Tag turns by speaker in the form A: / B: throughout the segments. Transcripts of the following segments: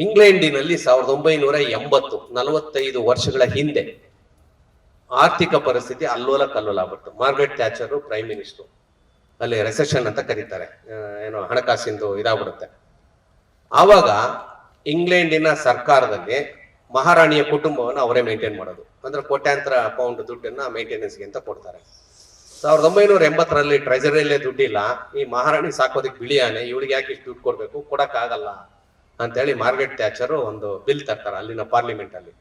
A: ಇಂಗ್ಲೆಂಡಿನಲ್ಲಿ ಸಾವಿರದ ಒಂಬೈನೂರ ಎಂಬತ್ತು, ನಲವತ್ತೈದು ವರ್ಷಗಳ ಹಿಂದೆ ಆರ್ಥಿಕ ಪರಿಸ್ಥಿತಿ ಅಲ್ಲೋಲ ಕಲ್ಲೋಲ Margaret Margaret Thatcher prime minister. ಅಲ್ಲಿ ರೆಸೆಷನ್ ಅಂತ ಕರೀತಾರೆ. ಏನೋ ಹಣಕಾಸಿಂದು ಇದಾಗ್ಬಿಡುತ್ತೆ. ಆವಾಗ ಇಂಗ್ಲೆಂಡಿನ ಸರ್ಕಾರದಲ್ಲಿ ಮಹಾರಾಣಿಯ ಕುಟುಂಬವನ್ನು ಅವರೇ ಮೇಂಟೈನ್ ಮಾಡೋದು. ಅಂದ್ರೆ ಕೋಟ್ಯಾಂತರ ಪೌಂಡ್ ದುಡ್ಡನ್ನ ಮೇಂಟೆನೆನ್ಸ್ಗೆ ಅಂತ ಕೊಡ್ತಾರೆ. ಸಾವಿರದ ಒಂಬೈನೂರ ಎಂಬತ್ತರಲ್ಲಿ ಟ್ರೆಜರಿಯಲ್ಲೇ ದುಡ್ಡಿಲ್ಲ. ಈ ಮಹಾರಾಣಿ ಸಾಕೋದಕ್ಕೆ ಬಿಳಿಯಾನೆ. ಇವಳಿಗೆ ಯಾಕೆ ಇಷ್ಟು ದುಡ್ಡು ಕೊಡಬೇಕು? ಕೊಡಕ್ಕಾಗಲ್ಲ. ಅಂತೇಳಿ ಮಾರ್ಗೆಟ್ ಥ್ಯಾಚರ್ ಒಂದು ಬಿಲ್ ತರ್ತಾರೆ ಅಲ್ಲಿನ ಪಾರ್ಲಿಮೆಂಟ್ ಅಲ್ಲಿ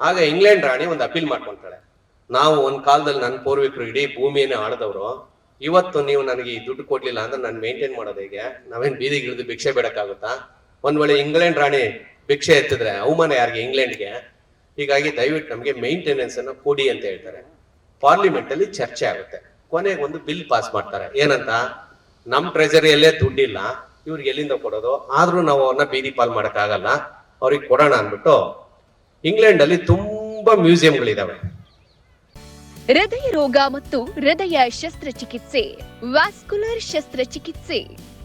A: ಆಗ ಇಂಗ್ಲೆಂಡ್ ರಾಣಿ ಒಂದು ಅಪೀಲ್ ಮಾಡ್ಕೊಂತಾಳೆ. ನಾವು ಒಂದ್ ಕಾಲದಲ್ಲಿ ನನ್ನ ಪೂರ್ವಿಕರು ಇಡೀ ಭೂಮಿಯನ್ನೇ ಆಳದವ್ರು. ಇವತ್ತು ನೀವು ನನಗೆ ಈ ದುಡ್ಡು ಕೊಡ್ಲಿಲ್ಲ ಅಂದ್ರೆ ನಾನು ಮೇಂಟೈನ್ ಮಾಡೋದು ಹೇಗೆ? ನಾವೇನ್ ಬೀದಿಗೆ ಇಳಿದು ಭಿಕ್ಷೆ ಬೇಡಕ್ಕಾಗುತ್ತಾ? ಒಂದ್ ವೇಳೆ ಇಂಗ್ಲೆಂಡ್ ರಾಣಿ ಭಿಕ್ಷೆ ಎತ್ತಿದ್ರೆ ಅವಮಾನ ಯಾರಿಗೆ? ಇಂಗ್ಲೆಂಡ್ಗೆ. ಹೀಗಾಗಿ ದಯವಿಟ್ಟು ನಮಗೆ ಮೇಂಟೆನೆನ್ಸ್ ಅನ್ನ ಕೊಡಿ ಅಂತ ಹೇಳ್ತಾರೆ. ಪಾರ್ಲಿಮೆಂಟ್ ಅಲ್ಲಿ ಚರ್ಚೆ ಆಗುತ್ತೆ. ಕೊನೆಗೆ ಒಂದು ಬಿಲ್ ಪಾಸ್ ಮಾಡ್ತಾರೆ. ಏನಂತ? ನಮ್ ಟ್ರೆಜರಿಯಲ್ಲೇ ದುಡ್ಡಿಲ್ಲ. ಇವ್ರಿಗೆ ಎಲ್ಲಿಂದ ಕೊಡೋದು? ಆದ್ರೂ ನಾವು ಅವ್ರನ್ನ ಬೀದಿ ಪಾಲ್ ಮಾಡೋಕ್ಕಾಗಲ್ಲ. ಅವ್ರಿಗೆ ಕೊಡೋಣ ಅಂದ್ಬಿಟ್ಟು ಇಂಗ್ಲೆಂಡ್ ಅಲ್ಲಿ ತುಂಬಾ ಮ್ಯೂಸಿಯಂಗಳಿದಾವೆ.
B: ಹೃದಯ ರೋಗ ಮತ್ತು ಹೃದಯ ಶಸ್ತ್ರಚಿಕಿತ್ಸೆ, ವ್ಯಾಸ್ಕುಲರ್ ಶಸ್ತ್ರಚಿಕಿತ್ಸೆ,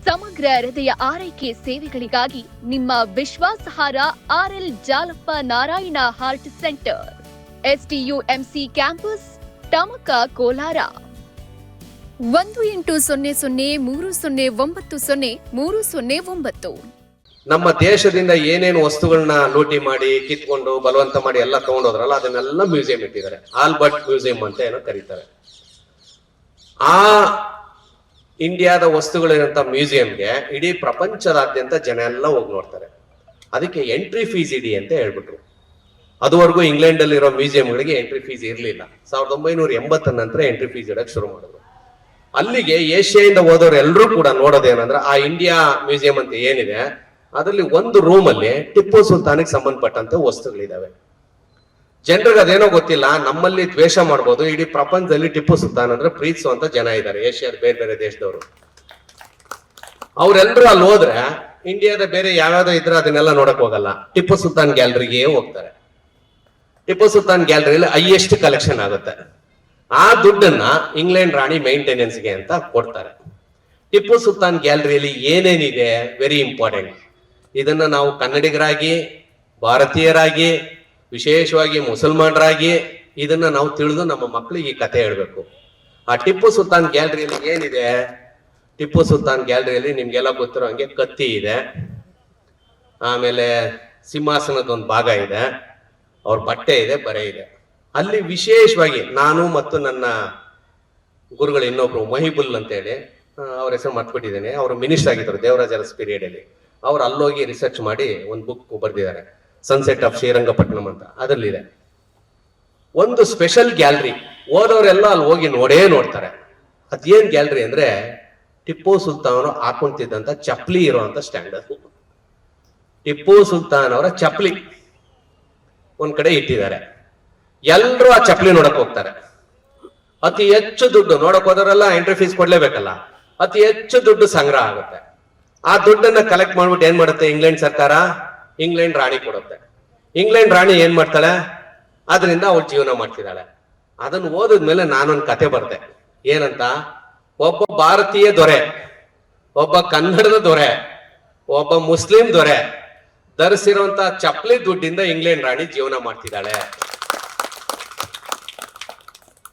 B: ಸಮಗ್ರ ಹೃದಯ ಆರೈಕೆ ಸೇವೆಗಳಿಗಾಗಿ ನಿಮ್ಮ ವಿಶ್ವಾಸಹಾರ R L Jalappa Narayana heart centre STUMC campus Tamaka Kolar. ಒಂದು ಎಂಟು ಸೊನ್ನೆ ಸೊನ್ನೆ ಮೂರು ಸೊನ್ನೆ ಒಂಬತ್ತು ಸೊನ್ನೆ ಮೂರು ಸೊನ್ನೆ ಒಂಬತ್ತು.
A: ನಮ್ಮ ದೇಶದಿಂದ ಏನೇನು ವಸ್ತುಗಳನ್ನ ಲೂಟಿ ಮಾಡಿ, ಕಿತ್ಕೊಂಡು, ಬಲವಂತ ಮಾಡಿ ಎಲ್ಲ ತಗೊಂಡೋದ್ರಲ್ಲ ಅದನ್ನೆಲ್ಲ ಮ್ಯೂಸಿಯಂ ಇಟ್ಟಿದ್ದಾರೆ. ಆಲ್ಬರ್ಟ್ ಮ್ಯೂಸಿಯಂ ಅಂತ ಏನೋ ಕರೀತಾರೆ. ಆ ಇಂಡಿಯಾದ ವಸ್ತುಗಳಿರಂತ ಮ್ಯೂಸಿಯಂಗೆ ಇಡೀ ಪ್ರಪಂಚದಾದ್ಯಂತ ಜನ ಎಲ್ಲ ಹೋಗಿ ನೋಡ್ತಾರೆ. ಅದಕ್ಕೆ ಎಂಟ್ರಿ ಫೀಸ್ ಇಡಿ ಅಂತ ಹೇಳ್ಬಿಟ್ರು. ಅದುವರೆಗೂ ಇಂಗ್ಲೆಂಡ್ ಅಲ್ಲಿರೋ ಮ್ಯೂಸಿಯಂಗಳಿಗೆ ಎಂಟ್ರಿ ಫೀಸ್ ಇರಲಿಲ್ಲ. ಸಾವಿರದ ಒಂಬೈನೂರ ಎಂಬತ್ತರ ನಂತರ ಎಂಟ್ರಿ ಫೀಸ್ ಇಡಕ್ಕೆ ಶುರು ಮಾಡಿದ್ರು. ಅಲ್ಲಿಗೆ ಏಷ್ಯಾದಿಂದ ಹೋದವರು ಎಲ್ಲರೂ ಕೂಡ ನೋಡೋದೇನಂದ್ರೆ ಆ ಇಂಡಿಯಾ ಮ್ಯೂಸಿಯಂ ಅಂತ ಏನಿದೆ, ಅದರಲ್ಲಿ ಒಂದು ರೂಮ್ ಅಲ್ಲಿ ಟಿಪ್ಪು ಸುಲ್ತಾನಿಗೆ ಸಂಬಂಧಪಟ್ಟಂತೆ ವಸ್ತುಗಳಿದಾವೆ. ಜನರಿಗೆ ಅದೇನೋ ಗೊತ್ತಿಲ್ಲ, ನಮ್ಮಲ್ಲಿ ದ್ವೇಷ ಮಾಡ್ಬೋದು, ಇಡೀ ಪ್ರಪಂಚದಲ್ಲಿ ಟಿಪ್ಪು ಸುಲ್ತಾನ್ ಅಂದ್ರೆ ಪ್ರೀತಿಸುವಂತ ಜನ ಇದ್ದಾರೆ, ಏಷ್ಯಾದ ಬೇರೆ ಬೇರೆ ದೇಶದವರು. ಅವ್ರೆಲ್ರು ಅಲ್ಲಿ ಹೋದ್ರೆ ಇಂಡಿಯಾದ ಬೇರೆ ಯಾವ್ಯಾವ್ದೋ ಇದ್ರೆ ಅದನ್ನೆಲ್ಲ ನೋಡಕ್ ಹೋಗಲ್ಲ. ಟಿಪ್ಪು ಸುಲ್ತಾನ್ ಗ್ಯಾಲರಿಗೆ ಹೋಗ್ತಾರೆ. ಟಿಪ್ಪು ಸುಲ್ತಾನ್ ಗ್ಯಾಲರಿಯಲ್ಲಿ ಹೈಯೆಸ್ಟ್ ಕಲೆಕ್ಷನ್ ಆಗುತ್ತೆ. ಆ ದುಡ್ಡನ್ನ ಇಂಗ್ಲೆಂಡ್ ರಾಣಿ ಮೇಂಟೆನೆನ್ಸ್ಗೆ ಅಂತ ಕೊಡ್ತಾರೆ. ಟಿಪ್ಪು ಸುಲ್ತಾನ್ ಗ್ಯಾಲರಿಯಲ್ಲಿ ಏನೇನಿದೆ? ವೆರಿ ಇಂಪಾರ್ಟೆಂಟ್ ಇದನ್ನ ನಾವು ಕನ್ನಡಿಗರಾಗಿ, ಭಾರತೀಯರಾಗಿ, ವಿಶೇಷವಾಗಿ ಮುಸಲ್ಮಾನರಾಗಿ ಇದನ್ನ ನಾವು ತಿಳಿದು ನಮ್ಮ ಮಕ್ಕಳಿಗೆ ಈ ಕತೆ ಹೇಳ್ಬೇಕು. ಆ ಟಿಪ್ಪು ಸುಲ್ತಾನ್ ಗ್ಯಾಲರಿಯಲ್ಲಿ ಏನಿದೆ? ಟಿಪ್ಪು ಸುಲ್ತಾನ್ ಗ್ಯಾಲರಿಯಲ್ಲಿ ನಿಮ್ಗೆಲ್ಲ ಗೊತ್ತಿರೋ ಹಂಗೆ ಕತ್ತಿ ಇದೆ. ಆಮೇಲೆ ಸಿಂಹಾಸನದ ಒಂದು ಭಾಗ ಇದೆ. ಅವ್ರ ಬಟ್ಟೆ ಇದೆ, ಬರೆ ಇದೆ. ಅಲ್ಲಿ ವಿಶೇಷವಾಗಿ ನಾನು ಮತ್ತು ನನ್ನ ಗುರುಗಳು ಇನ್ನೊಬ್ರು ಮಹಿಬುಲ್ ಅಂತೇಳಿ ಅವ್ರ ಹೆಸರು ಮರ್ತ್ಬಿಟ್ಟಿದ್ದೇನೆ. ಅವರು ಮಿನಿಸ್ಟರ್ ಆಗಿದ್ರು ದೇವರಾಜ ಅರಸ್ ಪೀರಿಯಡ್ ಅಲ್ಲಿ. ಅವ್ರು ಅಲ್ಲೋಗಿ ರಿಸರ್ಚ್ ಮಾಡಿ ಒಂದು ಬುಕ್ ಬರೆದಿದ್ದಾರೆ. ಸನ್ಸೆಟ್ ಆಫ್ ಶ್ರೀರಂಗಪಟ್ಟಣಂ ಅಂತ. ಅದರಲ್ಲಿದೆ. ಒಂದು ಸ್ಪೆಷಲ್ ಗ್ಯಾಲರಿ ಓದೋರೆಲ್ಲ ಅಲ್ಲಿ ಹೋಗಿ ನೋಡೇ ನೋಡ್ತಾರೆ. ಅದೇನ್ ಗ್ಯಾಲರಿ ಅಂದ್ರೆ ಟಿಪ್ಪು ಸುಲ್ತಾನ್ ಹಾಕೊಂತಿದ್ದಂತ ಚಪ್ಲಿ ಇರುವಂತ ಸ್ಟ್ಯಾಂಡ್ ಟಿಪ್ಪು ಸುಲ್ತಾನ್ ಅವರ ಚಪ್ಲಿ ಒಂದ್ ಕಡೆ ಇಟ್ಟಿದ್ದಾರೆ. ಎಲ್ರೂ ಆ ಚಪ್ಪಲಿ ನೋಡಕ್ ಹೋಗ್ತಾರೆ. ಅತಿ ಹೆಚ್ಚು ದುಡ್ಡು ನೋಡಕ್ ಹೋದವರೆಲ್ಲ ಎಂಟ್ರಿ ಫೀಸ್ ಕೊಡ್ಲೇಬೇಕಲ್ಲ. ಅತಿ ಹೆಚ್ಚು ದುಡ್ಡು ಸಂಗ್ರಹ ಆಗುತ್ತೆ. ಆ ದುಡ್ಡನ್ನ ಕಲೆಕ್ಟ್ ಮಾಡ್ಬಿಟ್ಟು ಏನ್ ಮಾಡುತ್ತೆ? ಇಂಗ್ಲೆಂಡ್ ಸರ್ಕಾರ ಇಂಗ್ಲೆಂಡ್ ರಾಣಿ ಕೊಡುತ್ತೆ. ಇಂಗ್ಲೆಂಡ್ ರಾಣಿ ಏನ್ ಮಾಡ್ತಾಳೆ? ಅದರಿಂದ ಅವಳು ಜೀವನ ಮಾಡ್ತಿದ್ದಾಳೆ. ಅದನ್ನ ಓದಿದ್ಮೇಲೆ ನಾನೊಂದು ಕತೆ ಬರ್ದೆ. ಏನಂತ? ಒಬ್ಬ ಭಾರತೀಯ ದೊರೆ, ಒಬ್ಬ ಕನ್ನಡದ ದೊರೆ, ಒಬ್ಬ ಮುಸ್ಲಿಂ ದೊರೆ, ಧರಿಸಿರುವಂತ ಚಪ್ಪಲಿ ದುಡ್ಡಿಂದ ಇಂಗ್ಲೆಂಡ್ ರಾಣಿ ಜೀವನ ಮಾಡ್ತಿದ್ದಾಳೆ.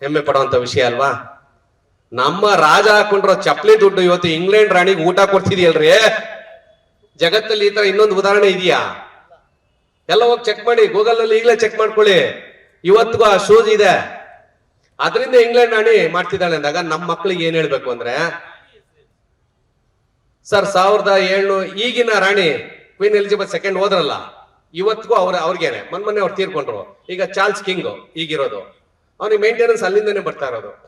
A: ಹೆಮ್ಮೆ ಪಡುವಂತ ವಿಷಯ ಅಲ್ವಾ? ನಮ್ಮ ರಾಜ ಹಾಕೊಂಡಿರೋ ಚಪ್ಪಲಿ ದುಡ್ಡು ಇವತ್ತು ಇಂಗ್ಲೆಂಡ್ ರಾಣಿಗೆ ಊಟ ಕೊಡ್ತಿದೆಯಲ್ರಿ? ಜಗತ್ತಲ್ಲಿ ಈ ತರ ಇನ್ನೊಂದು ಉದಾಹರಣೆ ಇದೆಯಾ? ಎಲ್ಲ ಹೋಗಿ ಚೆಕ್ ಮಾಡಿ ಗೂಗಲ್ ಅಲ್ಲಿ ಈಗಲೇ ಚೆಕ್ ಮಾಡ್ಕೊಳ್ಳಿ. ಇವತ್ತಿಗೂ ಆ ಶೂಸ್ ಇದೆ. ಅದರಿಂದ ಇಂಗ್ಲೆಂಡ್ ರಾಣಿ ಮಾಡ್ತಿದ್ದಾಳೆ ಅಂದಾಗ ನಮ್ಮ ಮಕ್ಳಿಗೆ ಏನ್ ಹೇಳ್ಬೇಕು ಅಂದ್ರೆ, ಸರ್, ಸಾವಿರದ ಏಳ್ನೂರು ಈಗಿನ ರಾಣಿ ಕ್ವೀನ್ ಎಲಿಜಬೆತ್ ಸೆಕೆಂಡ್ ಹೋದ್ರಲ್ಲ, ಇವತ್ತಿಗೂ ಅವ್ರ, ಅವ್ರಿಗೇನೆ. ಮೊನ್ನೆ ಅವ್ರು ತೀರ್ಕೊಂಡ್ರು. ಈಗ ಚಾರ್ಲ್ಸ್ ಕಿಂಗ್ ಈಗಿರೋದು. ಅವನಿಗೆ ಮೇಂಟೆನೆನ್ಸ್ ಅಲ್ಲಿಂದನೇ ಬರ್ತಾ ಇರೋದು.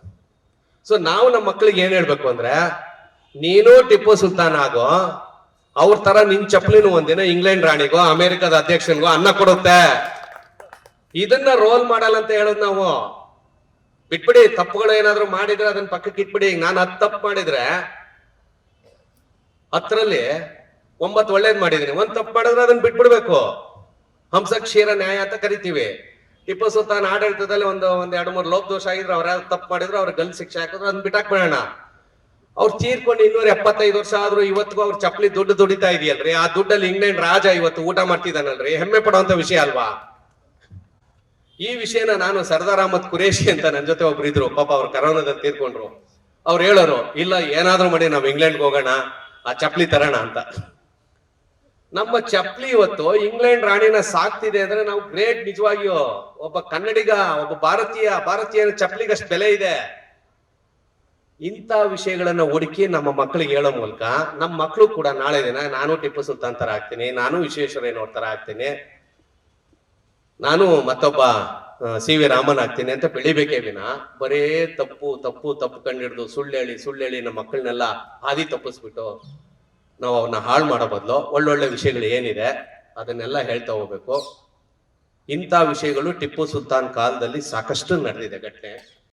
A: ಸೊ ನಾವು ನಮ್ಮ ಮಕ್ಕಳಿಗೆ ಏನ್ ಹೇಳ್ಬೇಕು ಅಂದ್ರೆ, ನೀನು ಟಿಪ್ಪು ಸುಲ್ತಾನ್ ಆಗೋ, ಅವ್ರ ತರ ನಿನ್ ಚಪ್ಪಲಿನೂ ಒಂದಿನ ಇಂಗ್ಲೆಂಡ್ ರಾಣಿಗೋ, ಅಮೆರಿಕದ ಅಧ್ಯಕ್ಷನ್ಗೋ ಅನ್ನ ಕೊಡುತ್ತೆ. ಇದನ್ನ ರೋಲ್ ಮಾಡಲ್ಲ ಅಂತ ಹೇಳೋದು ನಾವು. ಬಿಟ್ಬಿಡಿ, ತಪ್ಪುಗಳು ಏನಾದ್ರು ಮಾಡಿದ್ರೆ ಅದನ್ನ ಪಕ್ಕಕ್ಕೆ ಇಟ್ಬಿಡಿ. ನಾನು ಹತ್ತು ತಪ್ಪು ಮಾಡಿದ್ರೆ, ಹತ್ತರಲ್ಲಿ ಒಂಬತ್ತು ಒಳ್ಳೇದ್ ಮಾಡಿದೀನಿ. ಒಂದ್ ತಪ್ಪು ಮಾಡಿದ್ರೆ ಅದನ್ನ ಬಿಟ್ಬಿಡ್ಬೇಕು. ಹಂಸಕ್ಷೀರ ನ್ಯಾಯ ಅಂತ ಕರಿತೀವಿ. ಟಿಪ್ಪು ಸುಲ್ತಾನ್ ಆಡಳಿತದಲ್ಲಿ ಒಂದು, ಒಂದ್ ಎರಡು ಮೂರು ಲೋಪ ದೋಷ ಆಗಿದ್ರು ಅವ್ರ ತಪ್ಪು ಮಾಡಿದ್ರು ಅವ್ರ ಗಲ್ ಶಿಕ್ಷೆ ಹಾಕಿದ್ರು ಅದನ್ನ ಬಿಟ್ಟಾಕ್ಬಿಡೋಣ ಅವ್ರು ತೀರ್ಕೊಂಡು ಇನ್ನೂರ ಎಪ್ಪತ್ತೈದು ವರ್ಷ ಆದ್ರೂ ಇವತ್ತಿಗೂ ಅವ್ರ ಚಪ್ಪಲಿ ದುಡ್ಡು ದುಡಿತಾ ಇದೆಯಲ್ರಿ? ಆ ದುಡ್ಡಲ್ಲಿ ಇಂಗ್ಲೆಂಡ್ ರಾಜ ಇವತ್ತು ಊಟ ಮಾಡ್ತಿದ್ದಾನಲ್ರಿ? ಹೆಮ್ಮೆ ಪಡುವಂತ ವಿಷಯ ಅಲ್ವಾ? ಈ ವಿಷಯನ ನಾನು ಸರ್ದಾರ್ ಅಹಮದ್ ಕುರೇಶಿ ಅಂತ ನನ್ನ ಜೊತೆ ಒಬ್ರು ಇದ್ರು. ಪಾಪ ಅವ್ರು ಕರೋನಾದಲ್ಲಿ ತೀರ್ಕೊಂಡ್ರು. ಅವ್ರು ಹೇಳೋರು, ಇಲ್ಲ, ಏನಾದ್ರೂ ಮಾಡಿ ನಾವು ಇಂಗ್ಲೆಂಡ್ಗೆ ಹೋಗೋಣ, ಆ ಚಪ್ಪಲಿ ತರೋಣ ಅಂತ. ನಮ್ಮ ಚಪ್ಲಿ ಇವತ್ತು ಇಂಗ್ಲೆಂಡ್ ರಾಣಿನ ಸಾಕ್ತಿದೆ ಅಂದ್ರೆ ನಾವು ಗ್ರೇಟ್ ನಿಜವಾಗಿಯೂ ಒಬ್ಬ ಕನ್ನಡಿಗ, ಒಬ್ಬ ಭಾರತೀಯ, ಭಾರತೀಯನ ಚಪ್ಪಲಿಗೆ ಅಷ್ಟು ಬೆಲೆ ಇದೆ. ಇಂಥ ವಿಷಯಗಳನ್ನ ಹುಡುಕಿ ನಮ್ಮ ಮಕ್ಕಳಿಗೆ ಹೇಳೋ ಮೂಲಕ ನಮ್ಮ ಮಕ್ಕಳು ಕೂಡ ನಾಳೆ ದಿನ ನಾನು ಟಿಪ್ಪು ಸುಲ್ತಾನ್ ತರ ಆಗ್ತೀನಿ, ನಾನು ವಿಶ್ವೇಶ್ವರಯ್ಯನವ್ರ ತರ ಆಗ್ತೀನಿ, ನಾನು ಮತ್ತೊಬ್ಬ ಸಿ ವಿ ರಾಮನ್ ಆಗ್ತೀನಿ ಅಂತ ಬೆಳಿಬೇಕೇ ವಿನ. ಬರೇ ತಪ್ಪು ತಪ್ಪು ತಪ್ಪು ಕಂಡಿಡ್ದು ಸುಳ್ಳು ಹೇಳಿ ಸುಳ್ಳು ಹೇಳಿ ನಮ್ಮ ಮಕ್ಕಳನ್ನೆಲ್ಲ ಹಾದಿ ತಪ್ಪಿಸ್ಬಿಟ್ಟು ನಾವು ಅವನ್ನ ಹಾಳು ಮಾಡೋ ಬದಲು ಒಳ್ಳೊಳ್ಳೆ ವಿಷಯಗಳು ಏನಿದೆ ಅದನ್ನೆಲ್ಲ ಹೇಳ್ತಾ ಹೋಗ್ಬೇಕು. ಇಂಥ ವಿಷಯಗಳು ಟಿಪ್ಪು ಸುಲ್ತಾನ್ ಕಾಲದಲ್ಲಿ ಸಾಕಷ್ಟು ನಡೆದಿದೆ ಘಟನೆ.